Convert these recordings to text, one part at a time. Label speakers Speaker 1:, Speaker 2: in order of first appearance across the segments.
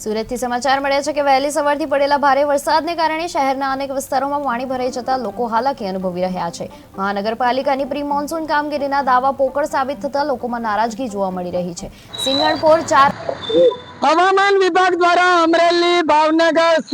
Speaker 1: સુરતથી સમાચાર મળ્યા છે કે વહેલી સવારથી પડેલા ભારે વરસાદને કારણે શહેરના અનેક વિસ્તારોમાં પાણી ભરાઈ જતા લોકો હાલાકી અનુભવી રહ્યા છે. મહાનગરપાલિકાની પ્રી મોન્સૂન કામગીરીના દાવા પોકળ સાબિત થતા લોકોમાં નારાજગી જોવા મળી રહી છે. સિંગણપોર ચાર
Speaker 2: હવામાન વિભાગ દ્વારા અમરેલી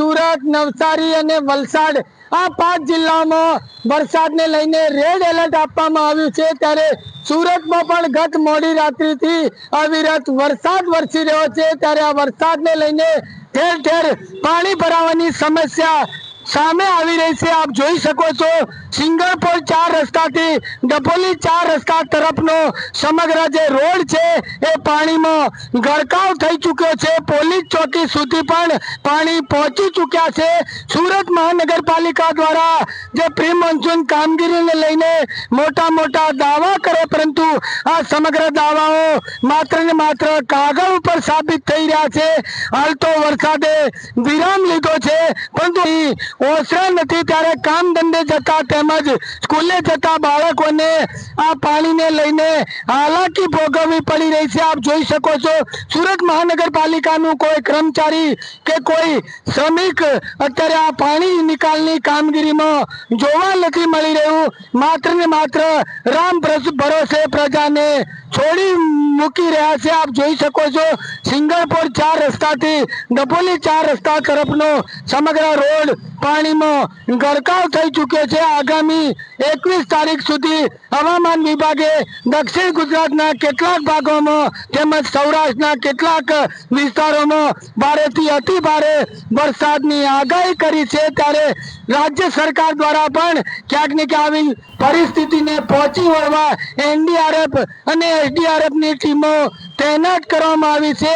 Speaker 2: સુરત, નવસારી અને વલસાડ. આ પાંચ જિલ્લામાં વરસાદને લઈને રેડ એલર્ટ આપવામાં આવ્યું છે. ત્યારે સુરતમાં પણ ગત મોડી રાત્રિથી અવિરત વરસાદ વરસી રહ્યો છે. ત્યારે આ વરસાદને લઈને ઠેર ઠેર પાણી ભરાવાની સમસ્યા સામે આવી રહી છે. આપ જોઈ શકો છો સિંગલપોર ચાર રસ્તાથી ડભોલી ચાર રસ્તા તરફનો સમગ્ર જે રોડ છે, એ પાણીમાં ગરકાવ થઈ ચૂક્યો છે. પોલીસ ચોકી સુધી પણ પાણી પહોંચી ચૂક્યા છે. સુરત મહાનગરપાલિકા દ્વારા જે પ્રી મોન્સૂન કામગીરીને લઈને મોટા મોટા દાવા કરે, પરંતુ આ સમગ્ર દાવાઓ માત્ર ને માત્ર કાગળ ઉપર સાબિત થઈ રહ્યા છે. હાલ તો વરસાદે વિરામ લીધો છે. પરંતુ ઓસરા નથી, ત્યારે કામ ધંધે જતા તેમજ સ્કૂલે જતા બાળકોને આ પાણીને લઈને હાલાકી ભોગવવી પડી રહી છે. આપ જોઈ શકો છો, સુરત મહાનગરપાલિકાનું કોઈ કર્મચારી કે કોઈ શ્રમિક અત્યારે આ પાણી નિકાલની કામગીરીમાં જોવા નથી મળી રહ્યું. માત્ર ને માત્ર રામ ભરોસ- ભરોસે પ્રજાને છોડી મૂકી રહ્યા છે. આપ જોઈ શકો છો સિંગણપુર ચાર રસ્તાથી ડભોલી ચાર રસ્તા તરફનો સમગ્ર રોડ પાણીમાં ગરકાવ થઈ ચૂક્યો છે. આગામી એકવીસ તારીખ સુધી હવામાન વિભાગે દક્ષિણ ગુજરાતના કેટલાક ભાગોમાં તેમજ સૌરાષ્ટ્રના કેટલાક વિસ્તારોમાં ભારેથી અતિ ભારે વરસાદની આગાહી કરી છે. ત્યારે રાજ્ય સરકાર દ્વારા પણ ક્યાંક ને આવી પરિસ્થિતિને પહોંચી વળવા એનડીઆરએફ અને એસડીઆરએફની ટીમો તૈનાત કરવામાં આવી છે.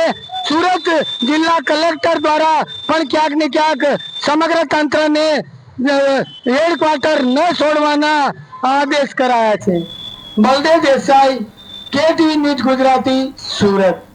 Speaker 2: સુરત જિલ્લા કલેક્ટર દ્વારા પણ ક્યાંક ને ક્યાંક સમગ્ર તંત્રને હેડક્વાર્ટર ન છોડવાના આદેશ કરાયા છે. બલદેવ દેસાઈ કે ટીવી ન્યૂઝ ગુજરાતી, સુરત.